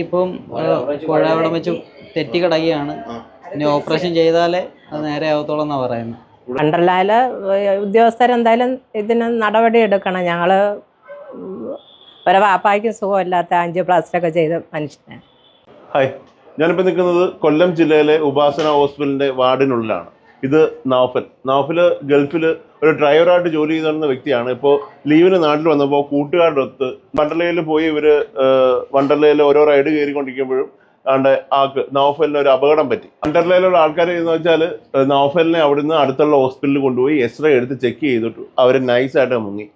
ഇപ്പം കുഴ അവിടെ വെച്ച് തെറ്റി കിടക്കുകയാണ് ഇനി ഓപ്പറേഷൻ ചെയ്താലേ അത് നേരെ ആവത്തോളം എന്നാ പറയുന്നത് വണ്ടർലാൽ ഉദ്യോഗസ്ഥരെന്തായാലും ഇതിന് നടപടി എടുക്കണം. ഞങ്ങൾ ഒരു വാപ്പായ്ക്കും സുഖമില്ലാത്ത പ്ലാസ്റ്റർ ഒക്കെ ചെയ്ത മനുഷ്യനെ ഹായ്. ഞാനിപ്പോൾ നിൽക്കുന്നത് കൊല്ലം ജില്ലയിലെ ഉപാസന ഹോസ്പിറ്റലിന്റെ വാർഡിനുള്ളിലാണ്. ഇത് നൗഫൽ. നൗഫൽ ഗൾഫിൽ ഒരു ഡ്രൈവറായിട്ട് ജോലി ചെയ്തിരുന്ന വ്യക്തിയാണ്. ഇപ്പോൾ ലീവിന് നാട്ടിൽ വന്നപ്പോൾ കൂട്ടുകാരുടെ ഒത്ത് വണ്ടർലയിൽ പോയി ഇവർ വണ്ടർലയിൽ ഓരോ റൈഡ് കയറിക്കൊണ്ടിരിക്കുമ്പോഴും ആണ്ട് ആക്ക് നൗഫലിന് ഒരു അപകടം പറ്റി. വണ്ടർലയിലുള്ള ആൾക്കാർ എന്ന് വെച്ചാൽ നൗഫലിനെ അവിടുന്ന് അടുത്തുള്ള ഹോസ്പിറ്റലിൽ കൊണ്ടുപോയി എക്സ്റേ എടുത്ത് ചെക്ക് ചെയ്തിട്ടു. അവർ നൈസായിട്ട് മുങ്ങി.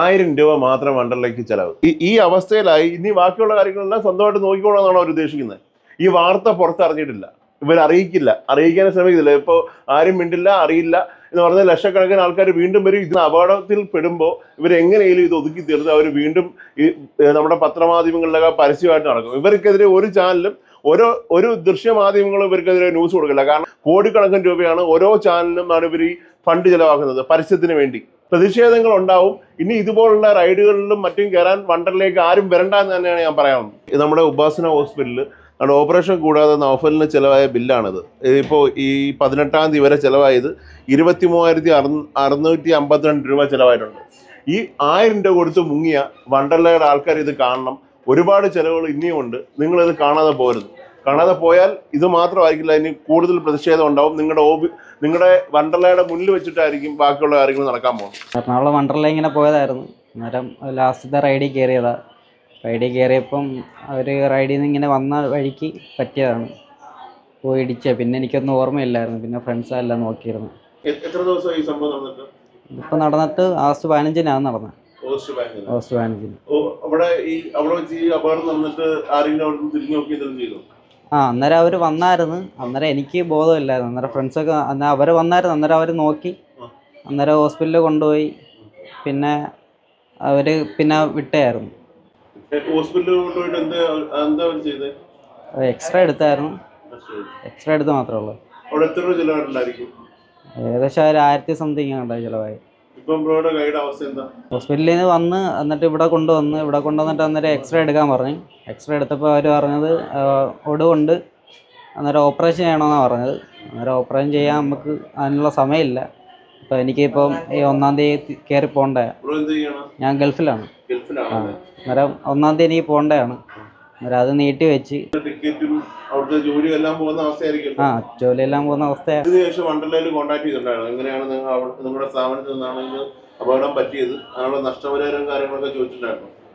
ആയിരം രൂപ മാത്രം വണ്ടർലേക്ക് ചിലവ്. ഈ ഈ അവസ്ഥയിലായി. ഇനി ബാക്കിയുള്ള കാര്യങ്ങളെല്ലാം സ്വന്തമായിട്ട് നോക്കിക്കോളാം എന്നാണ് അവർ ഉദ്ദേശിക്കുന്നത് ഈ വാർത്ത പുറത്തറിഞ്ഞിട്ടില്ല. ഇവർ അറിയിക്കില്ല. അറിയിക്കാൻ ശ്രമിക്കുന്നില്ല ഇപ്പോൾ ആരും മിണ്ടില്ല അറിയില്ല എന്ന് പറഞ്ഞ ലക്ഷക്കണക്കിന് ആൾക്കാർ വീണ്ടും വരും. ഇത് അപകടത്തിൽ പെടുമ്പോൾ ഇവർ എങ്ങനെയും ഇത് ഒതുക്കി തീർത്ത് അവർ വീണ്ടും ഈ നമ്മുടെ പത്രമാധ്യമങ്ങളിലൊക്കെ പരസ്യമായിട്ട് നടക്കും. ഇവർക്കെതിരെ ഒരു ചാനലും ഓരോ ഒരു ദൃശ്യമാധ്യമങ്ങളും ഇവർക്കെതിരെ ന്യൂസ് കൊടുക്കില്ല. കാരണം കോടിക്കണക്കിന് രൂപയാണ് ഓരോ ചാനലിനും ആണ് ഇവർ ഈ ഫണ്ട് ചിലവാക്കുന്നത് പരസ്യത്തിന് വേണ്ടി. പ്രതിഷേധങ്ങൾ ഉണ്ടാവും. ഇനി ഇതുപോലുള്ള റൈഡുകളിലും മറ്റും കയറാൻ വണ്ടറിലേക്ക് ആരും വരണ്ട എന്ന് തന്നെയാണ് ഞാൻ പറയാവുന്നത് നമ്മുടെ ഉപാസന ഹോസ്പിറ്റലിൽ നമ്മുടെ ഓപ്പറേഷൻ കൂടാതെ നൗഫലിന് ചിലവായ ബില്ലാണിത്. ഇപ്പോൾ ഈ പതിനെട്ടാം തീയതി വരെ ചിലവായത് ഇരുപത്തി മൂവായിരത്തി അറു അറുന്നൂറ്റി അമ്പത്തിരണ്ട് രൂപ ചിലവായിട്ടുണ്ട്. ഈ ആയിരം രൂപ കൊടുത്ത് മുങ്ങിയ വണ്ടർലയുടെ ആൾക്കാർ ഇത് കാണണം. ഒരുപാട് ചിലവുകൾ ഇനിയും ഉണ്ട്. നിങ്ങളിത് കാണാതെ പോരുത്. കാണാതെ പോയാൽ ഇത് മാത്രമായിരിക്കില്ല ഇനി കൂടുതൽ പ്രതിഷേധം ഉണ്ടാവും. നിങ്ങളുടെ ഓബി നിങ്ങളുടെ വണ്ടർലയുടെ മുന്നിൽ വെച്ചിട്ടായിരിക്കും ബാക്കിയുള്ള കാര്യങ്ങൾ നടക്കാൻ പോകുന്നത്. എറണാകുളം വണ്ടർല ഇങ്ങനെ പോയതായിരുന്നു. അന്നേരം ലാസ്റ്റത്തെ റൈഡിൽ കയറിയതാ. റൈഡിൽ കയറിയപ്പം അവർ റൈഡിൽ നിന്ന് ഇങ്ങനെ വന്ന വഴിക്ക് പറ്റിയതാണ്. പോയി ഇടിച്ച. പിന്നെ എനിക്കൊന്നും ഓർമ്മയില്ലായിരുന്നു. പിന്നെ ഫ്രണ്ട്സ് എല്ലാം നോക്കിയിരുന്നു. എത്ര ദിവസമായി ഈ സംഭവം നടന്നിട്ട്? ഇപ്പം നടന്നിട്ട് ആഗസ്റ്റ് പതിനഞ്ചിനാണ് നടന്നത് ഓഗസ്റ്റ് പതിനഞ്ചിന്. അവിടെ ഈ അവിടെ വെച്ച് ഈ അപകടം നടന്നിട്ട് ആരെങ്കിലും അവിടെ തിരിഞ്ഞു നോക്കി ചെയ്തു? ആ അന്നേരം അവർ വന്നായിരുന്നു. അന്നേരം എനിക്ക് ബോധമില്ലായിരുന്നു. അന്നേരം ഫ്രണ്ട്സൊക്കെ അന്നേരം അവർ വന്നായിരുന്നു. അന്നേരം അവർ നോക്കി. അന്നേരം ഹോസ്പിറ്റലിൽ കൊണ്ടുപോയി. പിന്നെ അവർ പിന്നെ വിട്ടായിരുന്നു ഹോസ്പിറ്റലിൽ കൊണ്ടുപോയിട്ട് എന്താ എന്താ അവർ ചെയ്തത് എക്സ്റേ എടുത്തായിരുന്നു. എക്സ്റേ എടുത്ത് മാത്രമേ ഉള്ളൂ. അവിടെ എത്ര രൂപ ചിലവായിട്ടുണ്ടായിരിക്കും? ഏകദേശം ഒരു ആയിരത്തി സംതിങ് ഉണ്ടായി ചിലവായി. ഇപ്പം ബ്രോയുടെ കൈയുടെ അവസ്ഥ എന്താ? ഹോസ്പിറ്റലിൽ നിന്ന് വന്ന് എന്നിട്ട് ഇവിടെ കൊണ്ടുവന്ന് ഇവിടെ കൊണ്ടുവന്നിട്ട് അന്നേരം എക്സ്റേ എടുക്കാൻ പറഞ്ഞു. എക്സ്റേ എടുത്തപ്പോൾ അവർ പറഞ്ഞത് ഒടുവുണ്ട്. അന്നേരം ഓപ്പറേഷൻ ചെയ്യണമെന്നാണ് പറഞ്ഞത്. അന്നേരം ഓപ്പറേഷൻ ചെയ്യാൻ നമുക്ക് അതിനുള്ള സമയമില്ല. അപ്പോൾ എനിക്കിപ്പം ഈ ഒന്നാം തീയതി കയറി പോകണ്ടേ ഞാൻ ഗൾഫിലാണ്. അന്നേരം ഒന്നാം തീയതി എനിക്ക് പോകേണ്ടതാണ് അന്നേരം അത് നീട്ടി വെച്ച്. ആ ജോലിയെല്ലാം പോകുന്ന അവസ്ഥയാണ്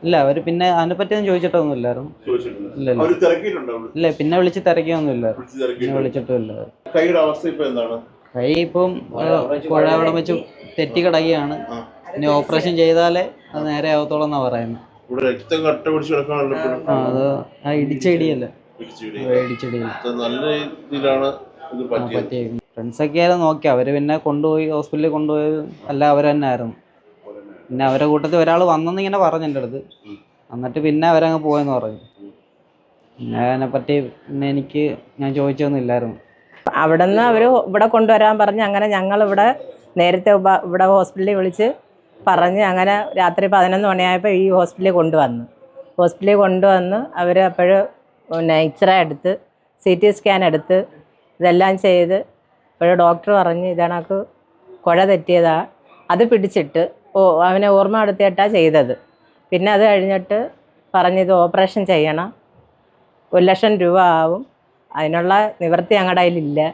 ഇല്ല അവർ പിന്നെ അതിനെ പറ്റി അതിനെപ്പറ്റിയൊന്നും ചോദിച്ചിട്ടൊന്നും ഇല്ലായിരുന്നു. ഇല്ല പിന്നെ വിളിച്ച് തിരക്കിയൊന്നും ഇല്ല വിളിച്ച് പിന്നെ തിരക്കിയിട്ടുണ്ട് കൈയുടെ അവസ്ഥ ഇപ്പൊ എന്താണ്? കൈ ഇപ്പം കുഴ അവിടെ വെച്ച് തെറ്റി കിടക്കുകയാണ്. ഇനി ഓപ്പറേഷൻ ചെയ്താലേ അത് നേരെ ആവത്തോളം എന്നാ പറയുന്നത് ഇവിടെ രക്തം കട്ട പിടിച്ച് കിടക്കാണല്ലോ ആ അത് ആ. ഇടിച്ചിടിയില്ല? ഇത് നല്ല രീതിയിലാണ് ഇത് പറ്റിയത്. പറ്റിയ ഫ്രണ്ട്സൊക്കെ ആയിരുന്നു നോക്കി. അവർ പിന്നെ കൊണ്ടുപോയി ഹോസ്പിറ്റലിൽ കൊണ്ടുപോയത് അല്ല അവർ തന്നെ ആയിരുന്നു പിന്നെ അവരെ കൂട്ടത്തിൽ ഒരാൾ വന്നെന്ന് ഇങ്ങനെ പറഞ്ഞു എന്റെ അടുത്ത്. എന്നിട്ട് പിന്നെ അവരങ്ങ് പോയെന്ന് പറഞ്ഞു. പിന്നെ അതിനെപ്പറ്റി പിന്നെ എനിക്ക് ഞാൻ ചോദിച്ചൊന്നും ഇല്ലായിരുന്നു. അവിടെ നിന്ന് അവർ ഇവിടെ കൊണ്ടുവരാൻ പറഞ്ഞ് അങ്ങനെ ഞങ്ങൾ ഇവിടെ നേരത്തെ ഇവിടെ ഹോസ്പിറ്റലിൽ വിളിച്ച് പറഞ്ഞ് അങ്ങനെ രാത്രി പതിനൊന്ന് മണിയായപ്പോൾ ഈ ഹോസ്പിറ്റലിൽ കൊണ്ടുവന്നു. ഹോസ്പിറ്റലിൽ കൊണ്ടുവന്ന് അവർ അപ്പോൾ പിന്നെ എക്സ്റേ എടുത്ത് സി ടി സ്കാൻ എടുത്ത് ഇതെല്ലാം ചെയ്ത് അപ്പോൾ ഡോക്ടർ പറഞ്ഞ് ഇതണക്ക് കുഴ തെറ്റിയതാ. അത് പിടിച്ചിട്ട് ഓ അവനെ ഓർമ്മ എടുത്തിട്ടാണ് ചെയ്തത്. പിന്നെ അത് കഴിഞ്ഞിട്ട് പറഞ്ഞ് ഇത് ഓപ്പറേഷൻ ചെയ്യണം. ഒരു ലക്ഷം രൂപ ആവും. അതിനുള്ള നിവൃത്തി ഞങ്ങളുടെ കയ്യിലില്ല.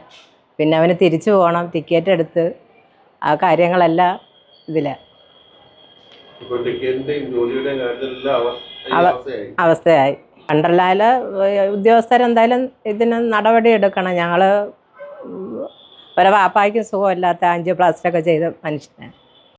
പിന്നെ അവന് തിരിച്ചു പോകണം ടിക്കറ്റ് എടുത്ത് ആ കാര്യങ്ങളെല്ലാം അവ- അവസ്ഥയായി. വണ്ടർലാൽ ഉദ്യോഗസ്ഥരെന്തായാലും ഇതിന് നടപടി എടുക്കണം. ഞങ്ങൾ ഒരു വാപ്പായ്ക്കും സുഖമില്ലാത്ത പ്ലാസ്റ്റർ ഒക്കെ ചെയ്ത മനുഷ്യനെ.